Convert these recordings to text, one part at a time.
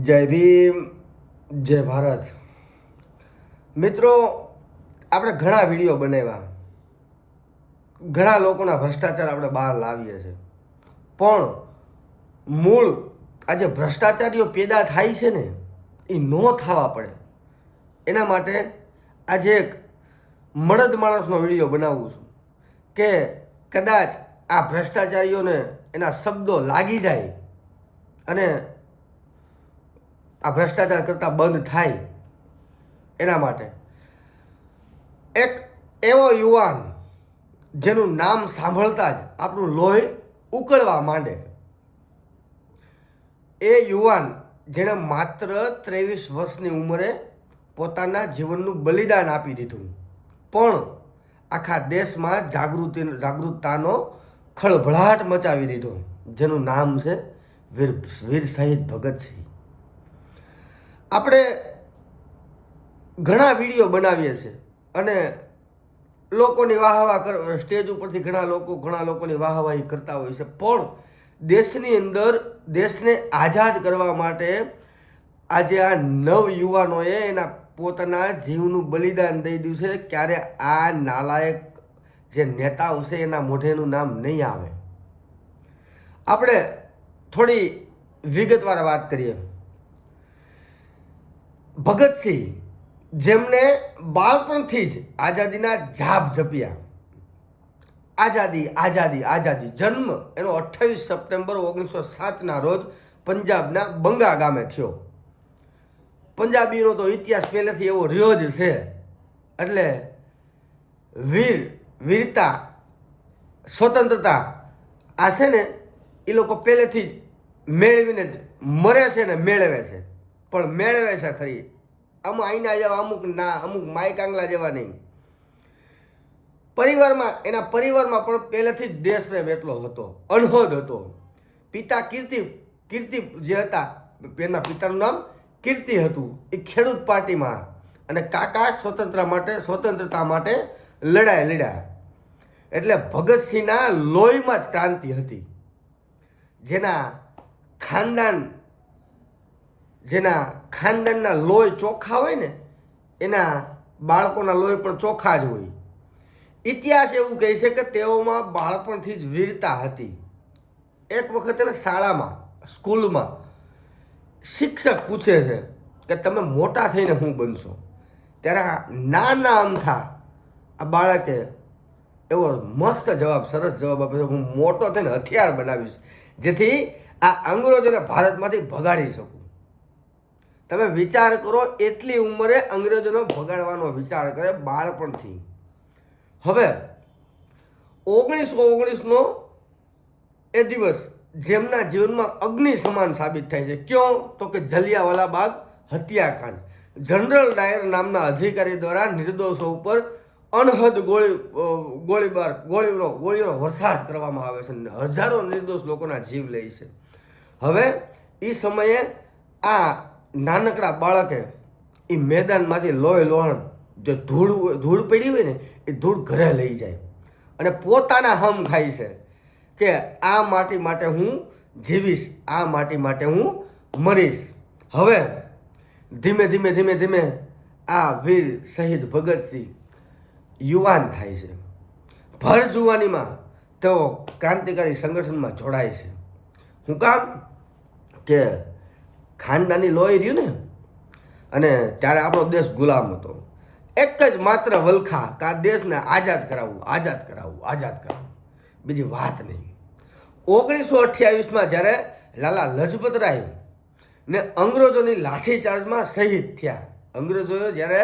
જય ભીમ, જય ભારત. મિત્રો, આપણે ઘણા વીડિયો બનાવ્યા. ઘણા લોકોના ભ્રષ્ટાચાર આપણે બહાર લાવીએ છીએ. પણ મૂળ આ જે ભ્રષ્ટાચારીઓ પેદા થાય છે ને, એ ન થવા પડે. એના માટે આજે એક મળદ માણસનો વીડિયો બનાવું છું કે કદાચ આ ભ્રષ્ટાચારીઓને એના શબ્દો લાગી જાય અને આ ભ્રષ્ટાચાર કરતાં બંધ થાય એના માટે. એક એવો યુવાન જેનું નામ સાંભળતા જ આપણું લોહી ઉકળવા માંડે. એ યુવાન જેણે માત્ર ત્રેવીસ વર્ષની ઉંમરે પોતાના જીવનનું બલિદાન આપી દીધું. પણ આખા દેશમાં જાગૃતિ, જાગૃતતાનો ખળભળાટ મચાવી દીધો, જેનું નામ છે વીર વીર શહીદ ભગતસિંહ. આપણે ઘણા વીડિયો બનાવીએ છીએ અને લોકોની વાહવા સ્ટેજ ઉપરથી ઘણા લોકો, ઘણા લોકોની વાહવાહી કરતા હોય છે. પણ દેશની અંદર દેશને આઝાદ કરવા માટે આજે આ નવ યુવાનોએ એના પોતાના જીવનું બલિદાન દઈ દીધું છે. ક્યારે આ નાલાયક જે નેતાઓ છે એના મોઢેનું નામ નહીં આવે. આપણે થોડી વિગતવાર વાત કરીએ. ભગતસિંહ જેમને બાળપણથી જ આઝાદીના જાપ જપ્યા. આઝાદી આઝાદી આઝાદી. જન્મ એનો અઠ્ઠાવીસ સપ્ટેમ્બર ઓગણીસો સાતના રોજ પંજાબના બંગા ગામે થયો. પંજાબીનો તો ઇતિહાસ પહેલેથી એવો રહ્યો જ છે. એટલે વીર, વીરતા, સ્વતંત્રતા આ છે ને એ લોકો પહેલેથી જ મેળવીને જ મરે છે ને મેળવે છે. પણ મેળવે છે ખરી. અમુક આઈના જેવા, અમુક ના, અમુક માય કાંગલા જેવા નહીં. પરિવારમાં, એના પરિવારમાં પણ પહેલેથી જ દેશપ્રેમ એટલો હતો, અણહોદ હતો. પિતા કીર્તિ કીર્તિ જે હતા, એના પિતાનું નામ કીર્તિ હતું. એ ખેડૂત પાર્ટીમાં અને કાકા સ્વતંત્ર માટે, સ્વતંત્રતા માટે લડાઈ લડ્યા. એટલે ભગતસિંહના લોહીમાં જ ક્રાંતિ હતી. જેના ખાનદાન જેના ખાનદાનના લોહી ચોખ્ખા હોય ને, એના બાળકોના લોહી પણ ચોખ્ખા જ હોય. ઇતિહાસ એવું કહે છે કે તેઓમાં બાળપણથી જ વીરતા હતી. એક વખત એને શાળામાં, સ્કૂલમાં શિક્ષક પૂછે છે કે તમે મોટા થઈને શું બનશો? ત્યારે નાના અમથા આ બાળકે એવો મસ્ત જવાબ, સરસ જવાબ આપ્યો હું મોટો થઈને હથિયાર બનાવીશ, જેથી આ અંગ્રેજોને ભારતમાંથી ભગાડી શકું. તમે વિચાર કરો એટલી ઉંમરે અંગ્રેજોનો ભગાડવાનો વિચાર કરે બાળપણથી. હવે, ઓગણીસો ઓગણીસનો એ દિવસ જેમના જીવનમાં અગ્નિ સમાન સાબિત થાય છે. ક્યો? તો કે જલિયાવાલા બાગ હત્યાકાંડ. જનરલ ડાયર નામના અધિકારી દ્વારા નિર્દોષો ઉપર અનહદ ગોળી ગોળીબાર ગોળીનો ગોળીનો વરસાદ કરવામાં આવે છે હજારો નિર્દોષ લોકોના જીવ લે છે. હવે એ સમયે આ નાનકડા બાળકે એ મેદાનમાંથી લોહી લોહણ જે ધૂળ ધૂળ પડી હોય ને, એ ધૂળ ઘરે લઈ જાય. અને પોતાના હમ ખાય છે કે આ માટી માટે હું જીવીશ, આ માટી માટે હું મરીશ. હવે ધીમે ધીમે ધીમે ધીમે આ વીર શહીદ ભગતસિંહ યુવાન થાય છે. ભર જુવાનીમાં તેઓ ક્રાંતિકારી સંગઠનમાં જોડાય છે. હું કામ કે ખાનદાની લોહી રહ્યું ને, અને ત્યારે આપણો દેશ ગુલામ હતો. એક જ માત્ર વલખા કે દેશને આઝાદ કરાવવું આઝાદ કરાવવું આઝાદ કરાવવું. બીજી વાત નહીં. ઓગણીસો અઠ્યાવીસમાં જ્યારે લાલા લજપત રાય ને અંગ્રેજોની લાઠીચાર્જમાં શહીદ થયા, અંગ્રેજોએ જ્યારે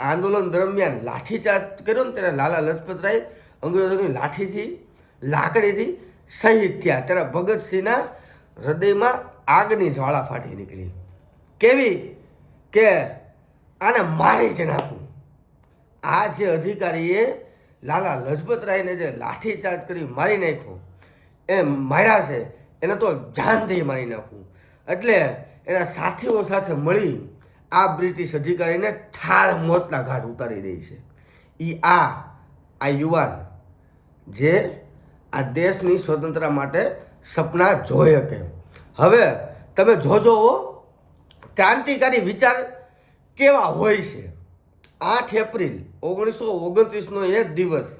આંદોલન દરમિયાન લાઠીચાર્જ કર્યો ને ત્યારે લાલા લજપત રાય અંગ્રેજોની લાઠીથી, લાકડીથી શહીદ થયા. ત્યારે ભગતસિંહના હૃદયમાં આગની જ્વાળા ફાટી નીકળી. કેવી? કે આને મારી જ નાખું. આ જે અધિકારીએ લાલા લજપત રાયને જે લાઠીચાર્જ કરી મારી નાખ્યો, એ માર્યા છે, એને તો જાનથી મારી નાખવું એટલે એના સાથીઓ સાથે મળી આ બ્રિટિશ અધિકારીને ઠાર મોતના ઘાટ ઉતારી દે છે. એ આ આ યુવાન જે આ દેશની સ્વતંત્રતા માટે સપના જોઈ શકે હવે તમે જોજો ક્રાંતિકારી વિચાર કેવા હોય છે? આઠ એપ્રિલ ઓગણીસો ઓગણત્રીસનો એ દિવસ.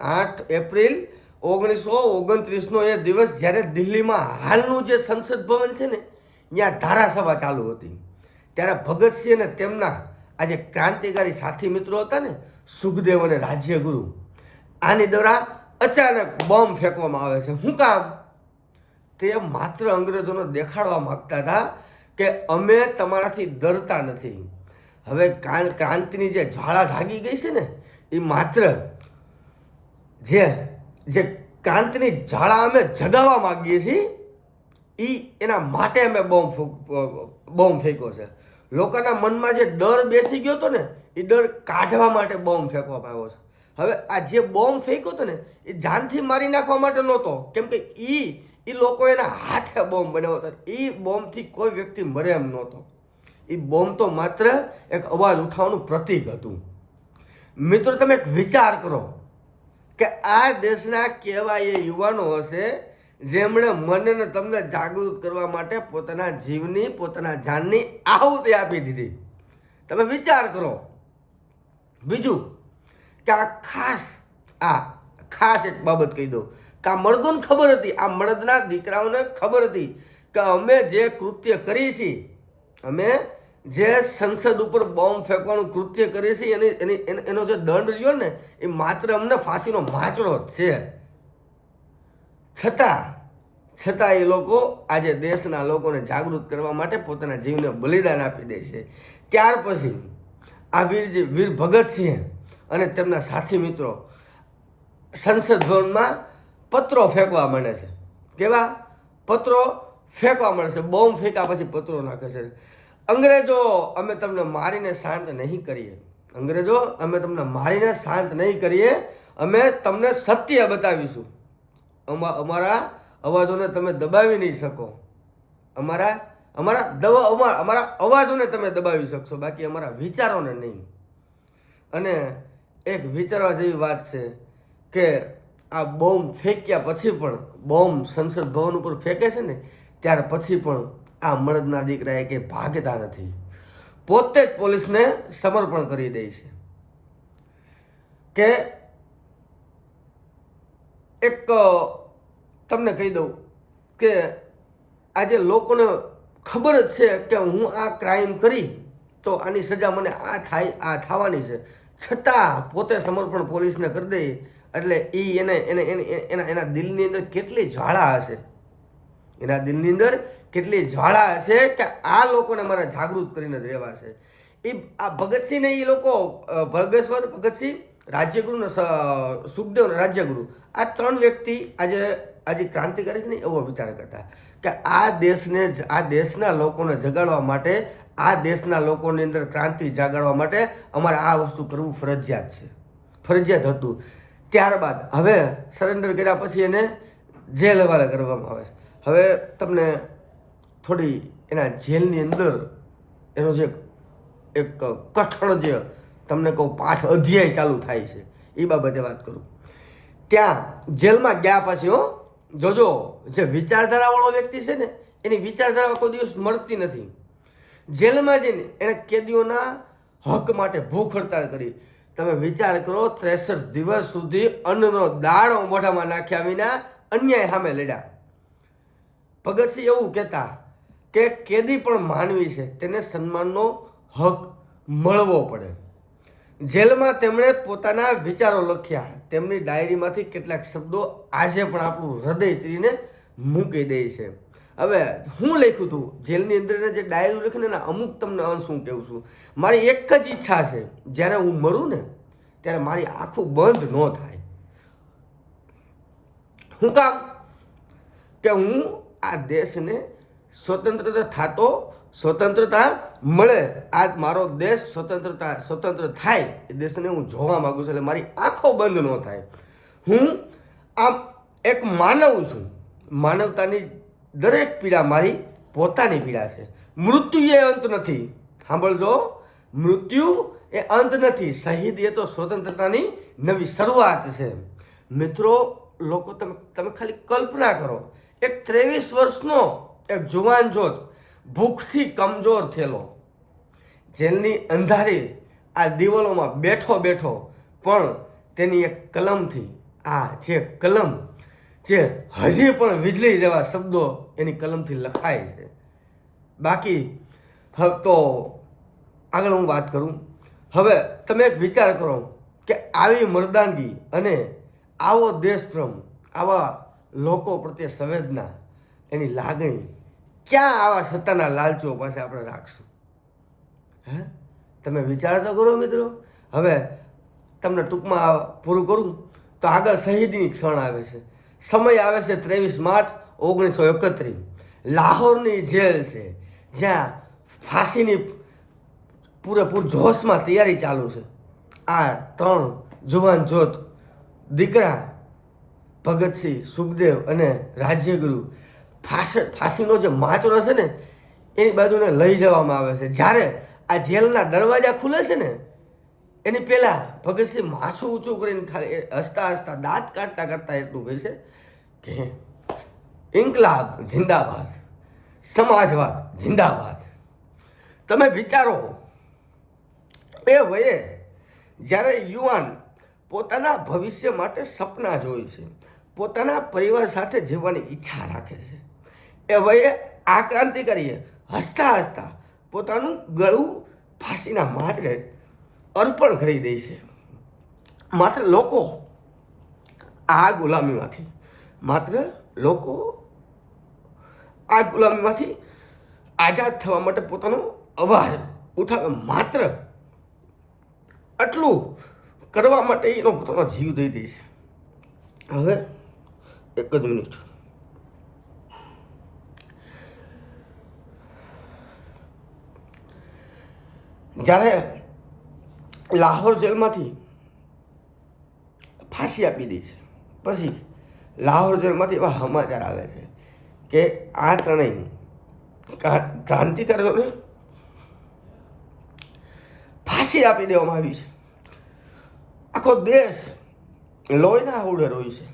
આઠ એપ્રિલ ઓગણીસો ઓગણત્રીસનો એ દિવસ જ્યારે દિલ્હીમાં હાલનું જે સંસદ ભવન છે ને, ત્યાં ધારાસભા ચાલુ હતી. ત્યારે ભગતસિંહ અને તેમના આ જે ક્રાંતિકારી સાથી મિત્રો હતા ને, સુખદેવ અને રાજ્યગુરુ. આની દ્વારા અચાનક બોમ્બ ફેંકવામાં આવે છે. શું કામ? તે માત્ર અંગ્રેજોને દેખાડવા માંગતા હતા કે અમે તમારાથી ડરતા નથી. હવે ક્રાંતિની જે જ્વાળા જાગી ગઈ છે ને, એ માત્ર જે જે ક્રાંતિની જ્વાળા અમે જગાવવા માગીએ છીએ એ એના માટે અમે બોમ્બ બોમ્બ ફેંક્યો છે. લોકોના મનમાં જે ડર બેસી ગયો હતો ને, એ ડર કાઢવા માટે બોમ્બ ફેંકવામાં આવ્યો છે. હવે આ જે બોમ્બ ફેંક્યો હતો ને, એ જાનથી મારી નાખવા માટે નહોતો. કેમ કે એ એ લોકો એના હાથે બોમ્બ બનાવતા એ બોમ્બથી કોઈ વ્યક્તિ મરે એમ નહોતો. એ બોમ્બ તો માત્ર એક અવાજ ઉઠાવવાનું પ્રતીક હતું. મિત્રો, તમે એક વિચાર કરો કે આ દેશના કેવા એ યુવાનો હશે જેમણે મને ને તમને જાગૃત કરવા માટે પોતાના જીવની, પોતાના જાનની આહુતિ આપી દીધી. તમે વિચાર કરો. બીજું, કે આ ખાસ આ ખાસ એક બાબત કહી દઉં. કે આ મળદોને ખબર હતી, આ મળદના દીકરાઓને ખબર હતી કે અમે જે કૃત્ય કરી છીએ અમે જે સંસદ ઉપર બોમ્બ ફેંકવાનું કૃત્ય કરીએ છીએ, એની એની, એનો- જે દંડ રહ્યો ને, એ માત્ર અમને ફાંસીનો માચડો જ છે. છતાં છતાં એ લોકો આજે દેશના લોકોને જાગૃત કરવા માટે પોતાના જીવને બલિદાન આપી દે છે. ત્યાર પછી, આ વીર વીર ભગતસિંહ અને તેમના સાથી મિત્રો સંસદ ભવનમાં પત્રો ફેંકવા માંડે છે. કેવા? પત્રો ફેંકવા માંડે છે. બોમ્બ ફેંકા પછી પત્રો નાખે છે. અંગ્રેજો, અમે તમને મારીને શાંત નહીં કરીએ. અંગ્રેજો, અમે તમને મારીને શાંત નહીં કરીએ. અમે તમને સત્ય બતાવીશું. અમા- અમારા અવાજોને તમે દબાવી નહીં શકો. અમારા અમારા દવા અમારા અવાજોને તમે દબાવી શકશો. બાકી અમારા વિચારોને નહીં. અને એક વિચારવા જેવી વાત છે કે આ બોમ્બ ફેંક્યા પછી પણ, બોમ્બ સંસદ ભવન ઉપર ફેંકે છે ને, ત્યાર પછી પણ આ મળદના દીકરાએ કે ભાગતા નથી. પોતે જ પોલીસને સમર્પણ કરી દે છે. કે એક, તમને કહી દઉં કે આજે લોકોને ખબર જ છે કે હું આ ક્રાઇમ કરી, તો આની સજા મને આ થાય, આ થવાની છે. છતાં પોતે સમર્પણ પોલીસને કરી દે એટલે એ એને એને એને, એના દિલની અંદર કેટલી જ્વાળા હશે? એના દિલની અંદર કેટલી જ્વાળા હશે કે આ લોકોને મારા જાગૃત કરીને જ રહેવા છે એ આ ભગતસિંહને એ લોકો ભગેશ્વર ભગતસિંહ રાજ્યગુરુ ને સુખદેવ ને રાજ્યગુરુ, આ ત્રણ વ્યક્તિ આજે આજે ક્રાંતિકારી છે ને એવો વિચાર કરતા. કે આ દેશને, આ દેશના લોકોને જગાડવા માટે, આ દેશના લોકોની અંદર ક્રાંતિ જાગાડવા માટે અમારે આ વસ્તુ કરવું ફરજિયાત છે. ફરજિયાત હતું. ત્યારબાદ હવે સરેન્ડર કર્યા પછી એને જેલ હવાલે કરવામાં આવે છે. હવે તમને થોડી એના જેલની અંદર એનો જે એક કઠણ જે તમને કહું પાઠ અધ્યાય ચાલુ થાય છે એ બાબતે વાત કરું. ત્યાં જેલમાં ગયા પછી હો, જોજો, જે વિચારધારાવાળો વ્યક્તિ છે ને, એની વિચારધારા કોઈ દિવસ મળતી નથી. જેલમાં જઈને એણે કેદીઓના હક માટે ભૂખ હડતાળ કરી. તમે વિચાર કરો ત્રેસઠ દિવસ સુધી અન્નનો દાણો મોઢામાં નાખ્યા વિના અન્યાય સામે લડ્યા. ભગતસિંહ એવું કહેતા કે કેદી પણ માનવી છે, તેને સન્માનનો હક મળવો પડે. જેલમાં તેમણે પોતાના વિચારો લખ્યા. તેમની ડાયરીમાંથી કેટલાક શબ્દો આજે પણ આપણું હૃદય ચીરીને મૂકી દે છે. હવે હું લખ્યું હતું જેલની અંદર જે ડાયરી લખીને એના અમુક તમને અંશ હું કહું છું. મારી એક જ ઈચ્છા છે, જ્યારે હું મરું ને, ત્યારે મારી આંખું બંધ ન થાય. હું કામ? કે હું આ દેશને સ્વતંત્રતા થતો, સ્વતંત્રતા મળે. આ મારો દેશ સ્વતંત્રતા, સ્વતંત્ર થાય. એ દેશને હું જોવા માગું છું, એટલે મારી આંખો બંધ ન થાય. હું આમ એક માનવ છું. માનવતાની દરેક પીડા મારી પોતાની પીડા છે. મૃત્યુ એ અંત નથી. સાંભળજો. મૃત્યુ એ અંત નથી. શહીદ એ તો સ્વતંત્રતાની નવી શરૂઆત છે. મિત્રો, લોકો તમે તમે ખાલી કલ્પના કરો. એક ત્રેવીસ વર્ષનો એક જુવાન જોત ભૂખથી કમજોર થયેલો. જેલની અંધારી આ દિવાલોમાં બેઠો બેઠો, પણ તેની એક કલમથી, આ જે કલમ જે હજી પણ વીજળી જેવા શબ્દો એની કલમથી લખાય છે. બાકી, હવે તો આગળ હું વાત કરું. હવે તમે એક વિચાર કરો કે આવી મર્દાનગી અને આવો દેશપ્રેમ, આવા લોકો પ્રત્યે સંવેદના, એની લાગણી ક્યાં આવા સત્તાના લાલચો પાસે આપણે રાખશું? હે? તમે વિચાર તો કરો મિત્રો. હવે તમને ટૂંકમાં પૂરું કરું, તો આગળ શહીદની ક્ષણ આવે છે. સમય આવે છે ત્રેવીસ માર્ચ ઓગણીસો એકત્રીસ. લાહોરની જેલ છે. જ્યાં ફાંસીની પૂરેપૂર જોશમાં તૈયારી ચાલુ છે. આ ત્રણ જુવાન જોત દીકરા, ભગતસિંહ, સુખદેવ અને રાજ્યગુરુ ફાંસી, ફાંસીનો જે માચરો છે ને, એની બાજુને લઈ જવામાં આવે છે. જ્યારે આ જેલના દરવાજા ખુલે છે ને એની પહેલાં ભગતસિંહ માથું ઊંચું કરીને ખાલી હસતા હસતા દાંત કાઢતા કાઢતા એટલું કહે છે કે ઇન્કલાબ જિંદાબાદ, સમાજવાદ જિંદાબાદ. તમે વિચારો, એ વયે જ્યારે યુવાન પોતાના ભવિષ્ય માટે સપના જોઈ છે, પોતાના પરિવાર સાથે જીવવાની ઈચ્છા રાખે છે, એ વયે આ ક્રાંતિકારીએ હસતા હસતા પોતાનું ગળું ફાંસીના માથે અર્પણ કરી દે છે. માત્ર લોકો આ ગુલામીમાંથી, માત્ર લોકો આ ગુલામીમાંથી આઝાદ થવા માટે પોતાનો અવાજ ઉઠાવે માત્ર આટલું કરવા માટે એનો પોતાનો જીવ દઈ દે છે. હવે એક જ મિનિટ જ્યારે લાહોર જેલમાંથી ફાંસી આપી દે છે. પછી લાહોર જેલમાંથી એવા સમાચાર આવે છે કે આ ત્રણેય ક્રા- ક્રાંતિકારીઓને ફાંસી આપી દેવામાં આવી છે. આખો દેશ લોહીના આવડે રોય છે.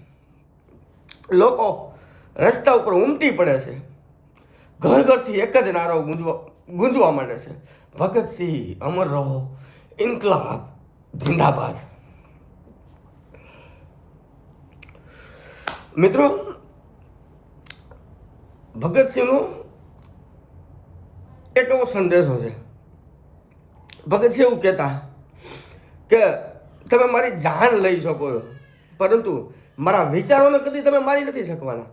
લોકો રસ્તા ઉપર ઉમટી પડે છે. ઘર ઘરથી એક જ નારો ગુંજવા ગુંજવા માંડે છે. ભગતસિંહ, અમર રહો ઇન્કલાબ, જિંદાબાદ. મિત્રો, ભગતસિંહનો એક એવો સંદેશો છે. ભગતસિંહ એવું કહેતા કે તમે મારી જાન લઈ શકો છો, પરંતુ મારા વિચારોને કદી તમે મારી નથી શકવાના.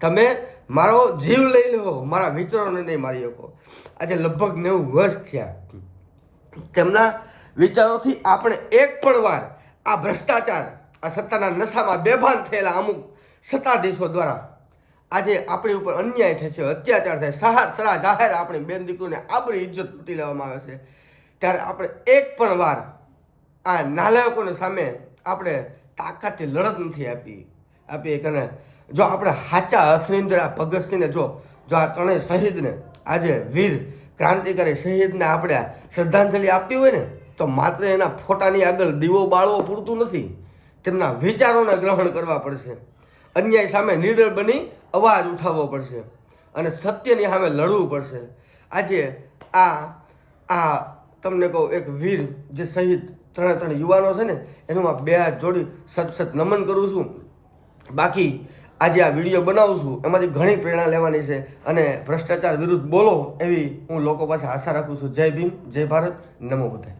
તમે મારો જીવ લઈ લો, મારા વિચારોને નહીં મારી શકો. આજે લગભગ નેવું વર્ષ થયા. તેમના વિચારોથી આપણે એક પણ વાર આ ભ્રષ્ટાચાર, આ સત્તાના નશામાં બેભાન થયેલા અમુક સત્તાધીશો દ્વારા આજે આપણી ઉપર અન્યાય થાય છે અત્યાચાર થાય, સહાર સરા જાહેર આપણી બેન દીકરીને આપણી ઇજ્જત લૂંટી લેવામાં આવે છે. ત્યારે આપણે એક પણ વાર આ નાલાયકોની સામે આપણે તાકાતથી લડત નથી આપી આપી અને જો આપણે સાચા અર્થની અંદર આ ભગતસિંહને જો જો આ ત્રણેય શહીદને આજે વીર ક્રાંતિકારી શહીદને આપણે શ્રદ્ધાંજલિ આપવી હોય ને, તો માત્ર એના ફોટાની આગળ દીવો બાળવો પૂરતું નથી. તેમના વિચારોને ગ્રહણ કરવા પડશે. અન્યાય સામે નિડર બની અવાજ ઉઠાવવો પડશે અને સત્યની સામે લડવું પડશે. આજે આ આ તમને કહું એક વીર જે શહીદ ત્રણે ત્રણ યુવાનો છે ને, એનું બે હાથ જોડી સત સત નમન કરું છું. બાકી આજે આ વીડિયો બનાવું છું, એમાંથી ઘણી પ્રેરણા લેવાની છે અને ભ્રષ્ટાચાર વિરુદ્ધ બોલો એવી હું લોકો પાસે આશા રાખું છું. જય ભીમ, જય ભારત, નમો બધાય.